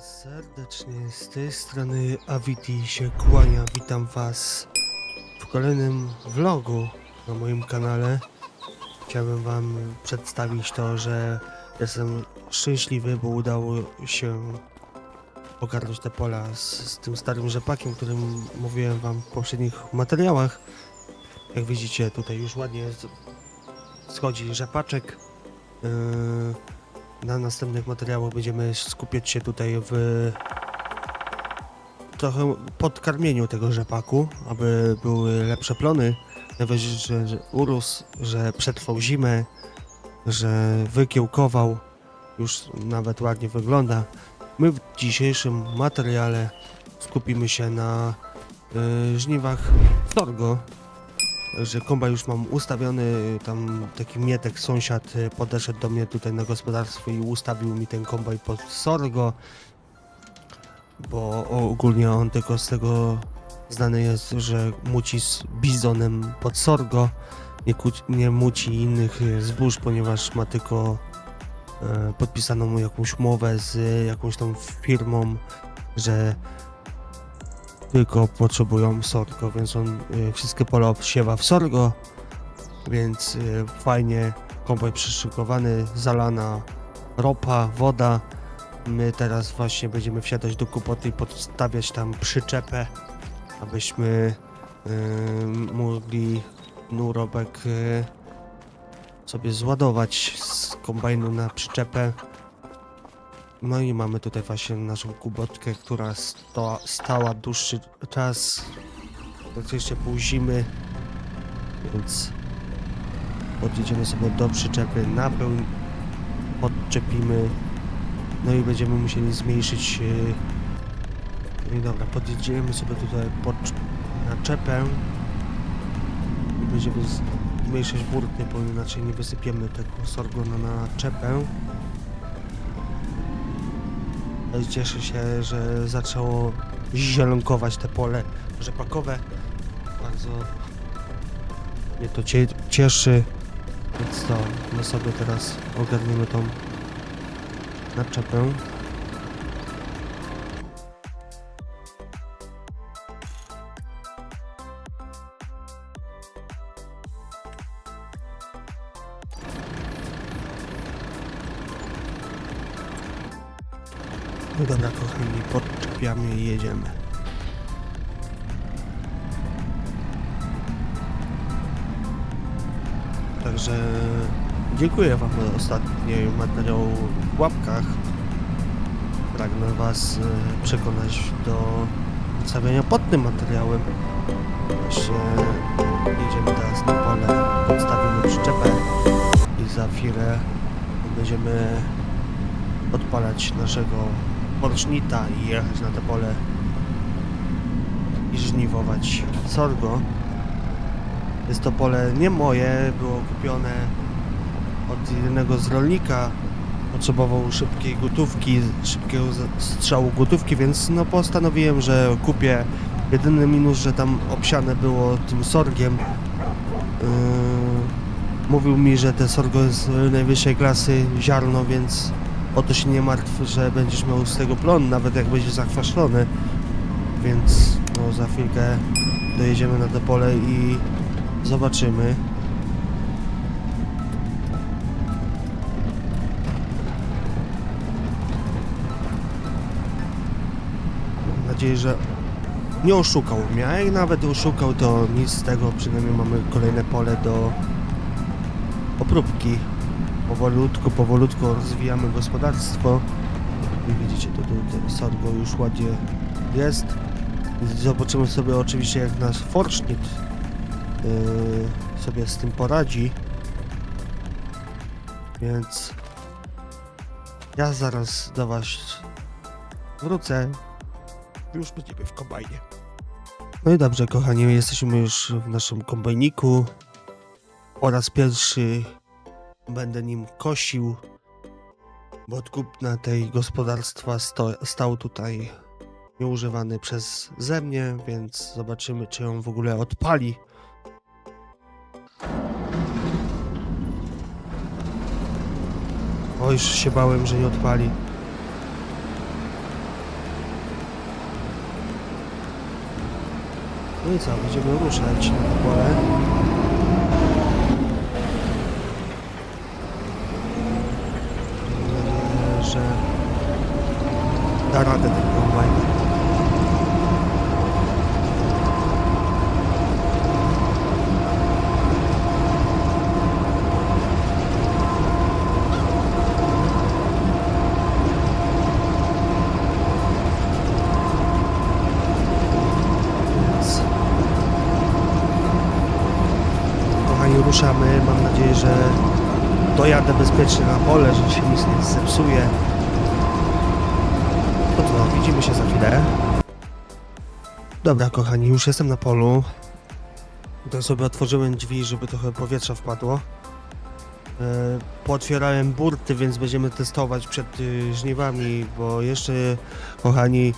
serdecznie, z tej strony Aviti się kłania. Witam Was w kolejnym vlogu na moim kanale. Chciałbym Wam przedstawić to, że jestem szczęśliwy, bo udało się ogarnąć te pola z, z tym starym rzepakiem, którym mówiłem Wam w poprzednich materiałach. Jak widzicie, tutaj już ładnie schodzi rzepaczek. Yy, na następnych materiałach będziemy skupiać się tutaj w trochę podkarmieniu tego rzepaku, aby były lepsze plony. Najwyżej, że, że urósł, że przetrwał zimę, że wykiełkował, już nawet ładnie wygląda. My w dzisiejszym materiale skupimy się na y, żniwach sorgo, że komba już mam ustawiony, tam taki mietek sąsiad y, podeszedł do mnie tutaj na gospodarstwo i ustawił mi ten kombaj pod sorgo, bo ogólnie on tylko z tego znany jest, że muci z bizonem pod sorgo, nie, nie muci innych y, zbóż, ponieważ ma tylko e, podpisaną jakąś umowę z jakąś tą firmą, że tylko potrzebują sorgo, więc on y, wszystkie pola obsiewa w sorgo, więc y, fajnie, kombaj przyszykowany, zalana ropa, woda. My teraz właśnie będziemy wsiadać do kupoty i podstawiać tam przyczepę, abyśmy y, mogli nurobek y, sobie zładować z kombajnu na przyczepę. No i mamy tutaj właśnie naszą kubotkę, która sto, stała dłuższy czas, praktycznie pół zimy, więc podjedziemy sobie do przyczepy, napełń podczepimy, no i będziemy musieli zmniejszyć yy, no i dobra, podjedziemy sobie tutaj pod naczepę i będziemy z- zmniejszyć burty, bo inaczej nie wysypiemy tego sorgu na naczepę. No Cieszę się, że zaczęło zielonkować te pole rzepakowe. Bardzo mnie to cie cieszy. Więc to my sobie teraz ogarniemy tą naczepę. Dobra, kochani, podczepiamy i jedziemy. Także dziękuję Wam za ostatni materiał w łapkach. Pragnę Was e, przekonać do stawiania pod tym materiałem. Właśnie jedziemy teraz na pole, podstawimy przyczepę i za chwilę będziemy odpalać naszego porcznita i jechać na te pole i żniwować sorgo. Jest to pole nie moje, było kupione od jednego z rolnika. Potrzebował szybkiej gotówki, szybkiego za- strzału gotówki, więc no postanowiłem, że kupię. Jedyny minus, że tam obsiane było tym sorgiem. Yy, mówił mi, że te sorgo jest najwyższej klasy ziarno, więc o to się nie martw, że będziesz miał z tego plon, nawet jak będzie zakwaszony. Więc no, za chwilkę dojedziemy na to pole i zobaczymy. Mam nadzieję, że nie oszukał mnie, a jak nawet oszukał, to nic z tego, przynajmniej mamy kolejne pole do obróbki powolutku, powolutku rozwijamy gospodarstwo. I widzicie, to tutaj sorgo już ładnie jest. Zobaczymy sobie oczywiście, jak nasz forsznik yy, sobie z tym poradzi. Więc ja zaraz do Was wrócę. Już będziemy w kombajnie. No i dobrze, kochani, jesteśmy już w naszym kombajniku. Po raz pierwszy Będę nim kosił, bo od kupna tej gospodarstwa sto, stał tutaj nieużywany przez ze mnie, więc zobaczymy, czy ją w ogóle odpali. Oj, już się bałem, że nie odpali. No i co, będziemy ruszać na pole. Da radę. Więc kochani, ruszamy. Mam nadzieję, że dojadę bezpiecznie na pole, że się nic nie zepsuje. To widzimy się za chwilę. Dobra, kochani, już jestem na polu. To sobie otworzyłem drzwi, żeby trochę powietrza wpadło. E, Pootwierałem burty, więc będziemy testować przed żniwami, bo jeszcze, kochani,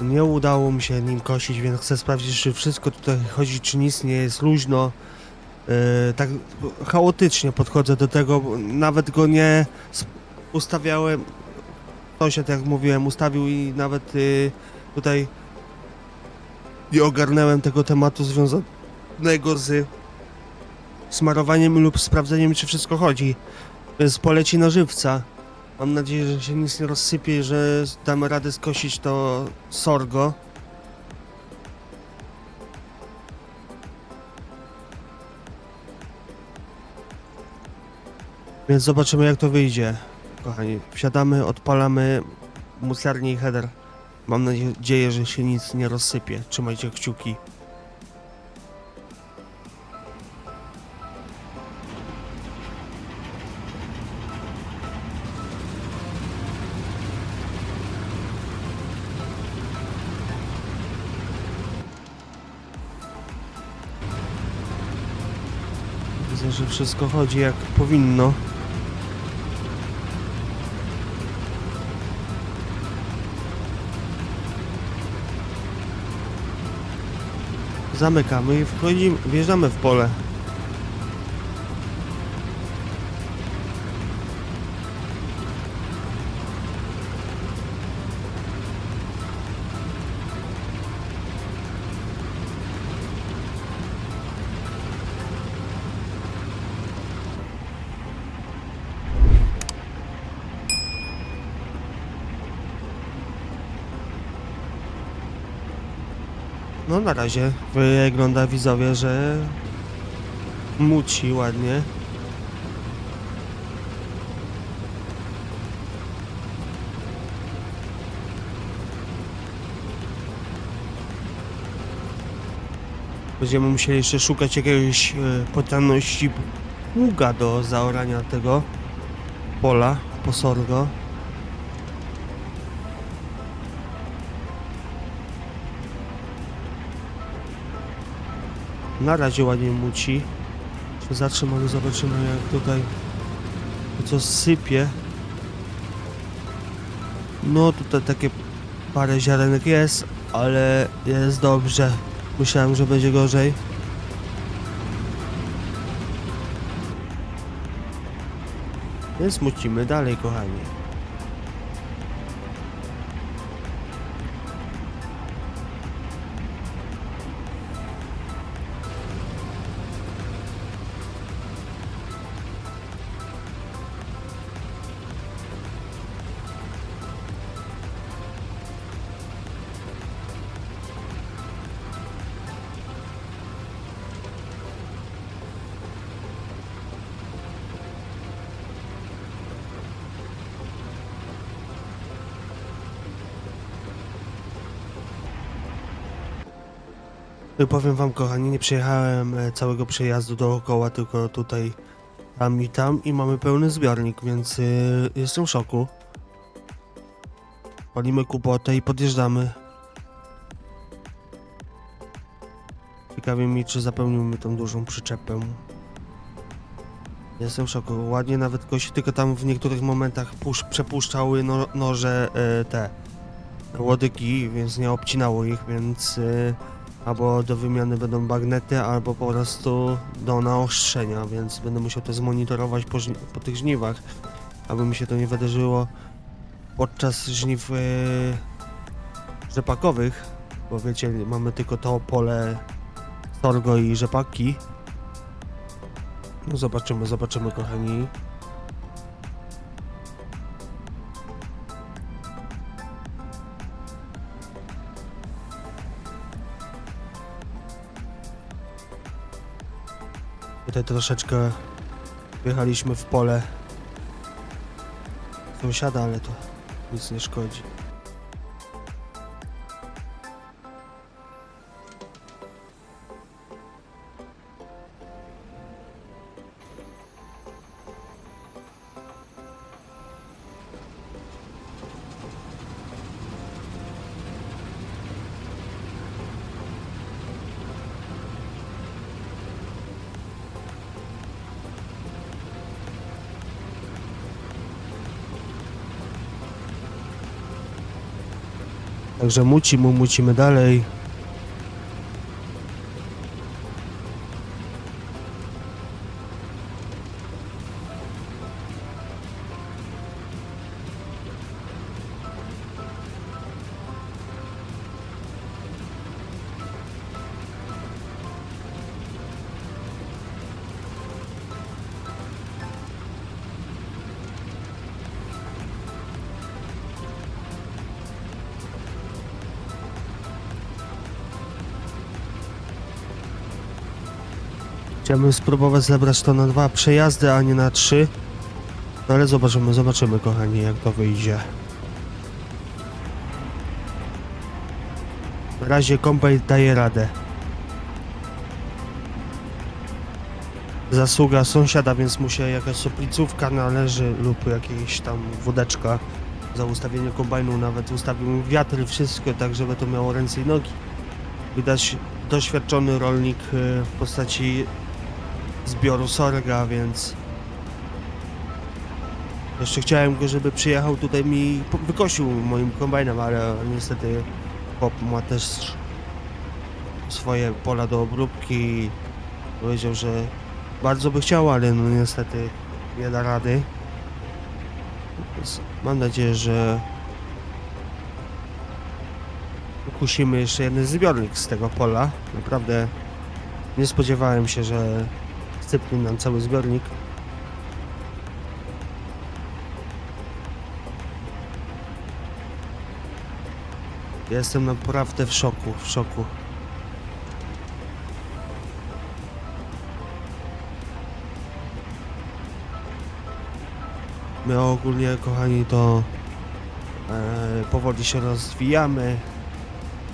nie udało mi się nim kosić, więc chcę sprawdzić, czy wszystko tutaj chodzi, czy nic nie jest luźno. Yy, tak chaotycznie podchodzę do tego, nawet go nie ustawiałem. Sąsiad, jak mówiłem, ustawił i nawet yy, tutaj nie ogarnęłem tego tematu związanego z smarowaniem lub sprawdzeniem, czy wszystko chodzi. Więc poleci na żywca. Mam nadzieję, że się nic nie rozsypie że damy radę skosić to sorgo. Więc zobaczymy jak to wyjdzie. Kochani, wsiadamy, odpalamy mucarnię i header. Mam nadzieję, że się nic nie rozsypie. Trzymajcie kciuki. Widzę, że wszystko chodzi jak powinno. Zamykamy i wchodzimy, wjeżdżamy w pole. No na razie wygląda widzowie, że muci ładnie. Będziemy musieli jeszcze szukać jakiejś e, potanności pługa do zaorania tego pola po Na razie ładnie muci. Się zatrzymamy, zobaczymy jak tutaj co sypie. No tutaj takie parę ziarenek jest, ale jest dobrze. Myślałem, że będzie gorzej. Więc mucimy dalej, kochani. Powiem wam kochani, nie przejechałem e, całego przejazdu dookoła, tylko tutaj, tam i tam i mamy pełny zbiornik, więc y, jestem w szoku. Palimy kupotę i podjeżdżamy. Ciekawie mi, czy zapełnimy tą dużą przyczepę. Jestem w szoku. Ładnie nawet kości, tylko tam w niektórych momentach pusz, przepuszczały no, noże e, te łodygi, więc nie obcinało ich, więc albo do wymiany będą bagnety, albo po prostu do naostrzenia, więc będę musiał to zmonitorować po, po tych żniwach, aby mi się to nie wydarzyło podczas żniw yy, rzepakowych, bo wiecie, mamy tylko to pole sorgo i rzepaki. No zobaczymy, zobaczymy kochani. Tutaj troszeczkę wjechaliśmy w pole sąsiada, ale to nic nie szkodzi. Także muci mu, mucimy dalej. Chciałbym spróbować zebrać to na dwa przejazdy, a nie na trzy. No ale zobaczymy, zobaczymy kochani, jak to wyjdzie. Na razie kombajn daje radę. Zasługa sąsiada, więc mu się jakaś soplicówka należy lub jakieś tam wódeczka za ustawienie kombajnu. Nawet ustawił wiatr, wszystko, tak żeby to miało ręce i nogi. Widać doświadczony rolnik y, w postaci zbioru sorga, więc jeszcze chciałem go, żeby przyjechał tutaj mi wykosił moim kombajnem, ale niestety chłop ma też swoje pola do obróbki. Powiedział, że bardzo by chciał, ale no niestety nie da rady. Więc mam nadzieję, że ukusimy jeszcze jeden zbiornik z tego pola. Naprawdę nie spodziewałem się, że sypnie nam cały zbiornik. Jestem naprawdę w szoku, w szoku. My ogólnie, kochani, to e, powoli się rozwijamy.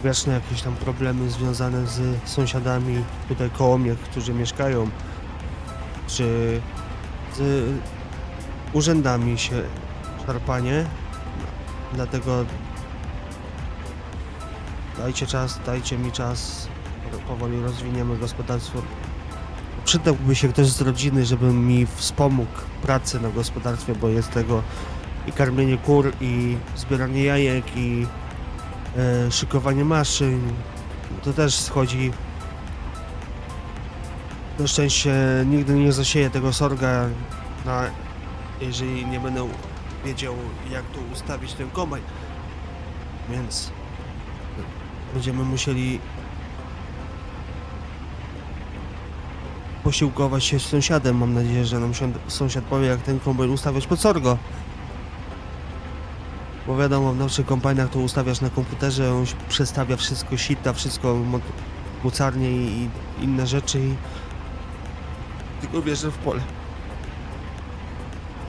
Wieczne jakieś tam problemy związane z sąsiadami tutaj koło mnie, którzy mieszkają czy z urzędami się szarpanie. Dlatego dajcie czas, dajcie mi czas. Powoli rozwiniemy gospodarstwo. Przydałby się ktoś z rodziny, żeby mi wspomógł pracę na gospodarstwie, bo jest tego i karmienie kur, i zbieranie jajek, i e, szykowanie maszyn. To też schodzi na szczęście nigdy nie zasieję tego sorga, na, jeżeli nie będę wiedział jak tu ustawić ten kombajn. Więc będziemy musieli posiłkować się z sąsiadem. Mam nadzieję, że nam sąsiad powie jak ten kombajn ustawiać pod sorgo. Bo wiadomo, w naszych kombajnach to ustawiasz na komputerze, on przestawia wszystko, sita, wszystko, mo- mocarnie i inne rzeczy i tylko wjeżdżam w pole.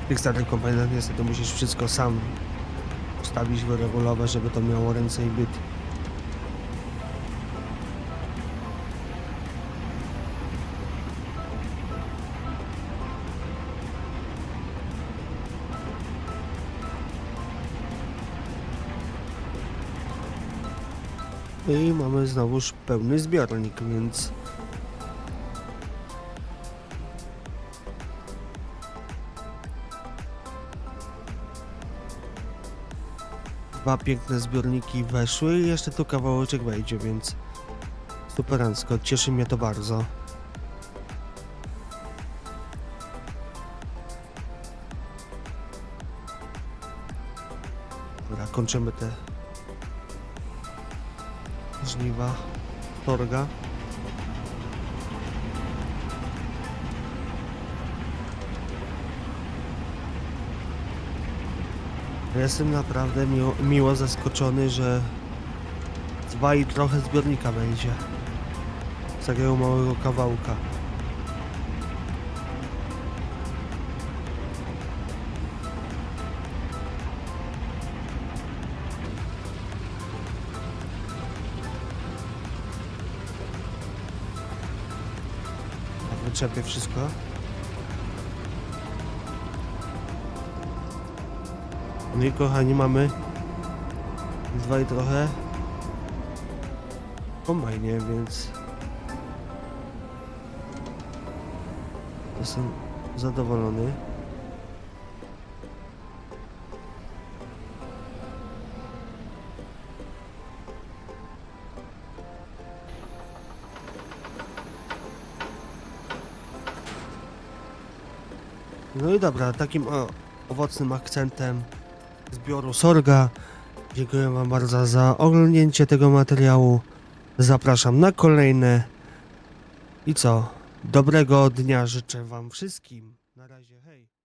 W tych starych kombajnach niestety musisz wszystko sam ustawić, wyregulować, żeby to miało ręce i byt. I mamy znowuż pełny zbiornik, więc dwa piękne zbiorniki weszły i jeszcze tu kawałeczek wejdzie, więc superancko, cieszy mnie to bardzo. Dobra, kończymy te żniwa torga. Jestem naprawdę miło, miło zaskoczony, że dwa i trochę zbiornika będzie. Z takiego małego kawałka. Wyczepię wszystko. No i kochani, mamy dwa i trochę kombajnie, więc jestem zadowolony. No i dobra, takim o, owocnym akcentem zbioru Sorga. Dziękuję Wam bardzo za oglądnięcie tego materiału. Zapraszam na kolejne. I co? Dobrego dnia życzę Wam wszystkim. Na razie, hej.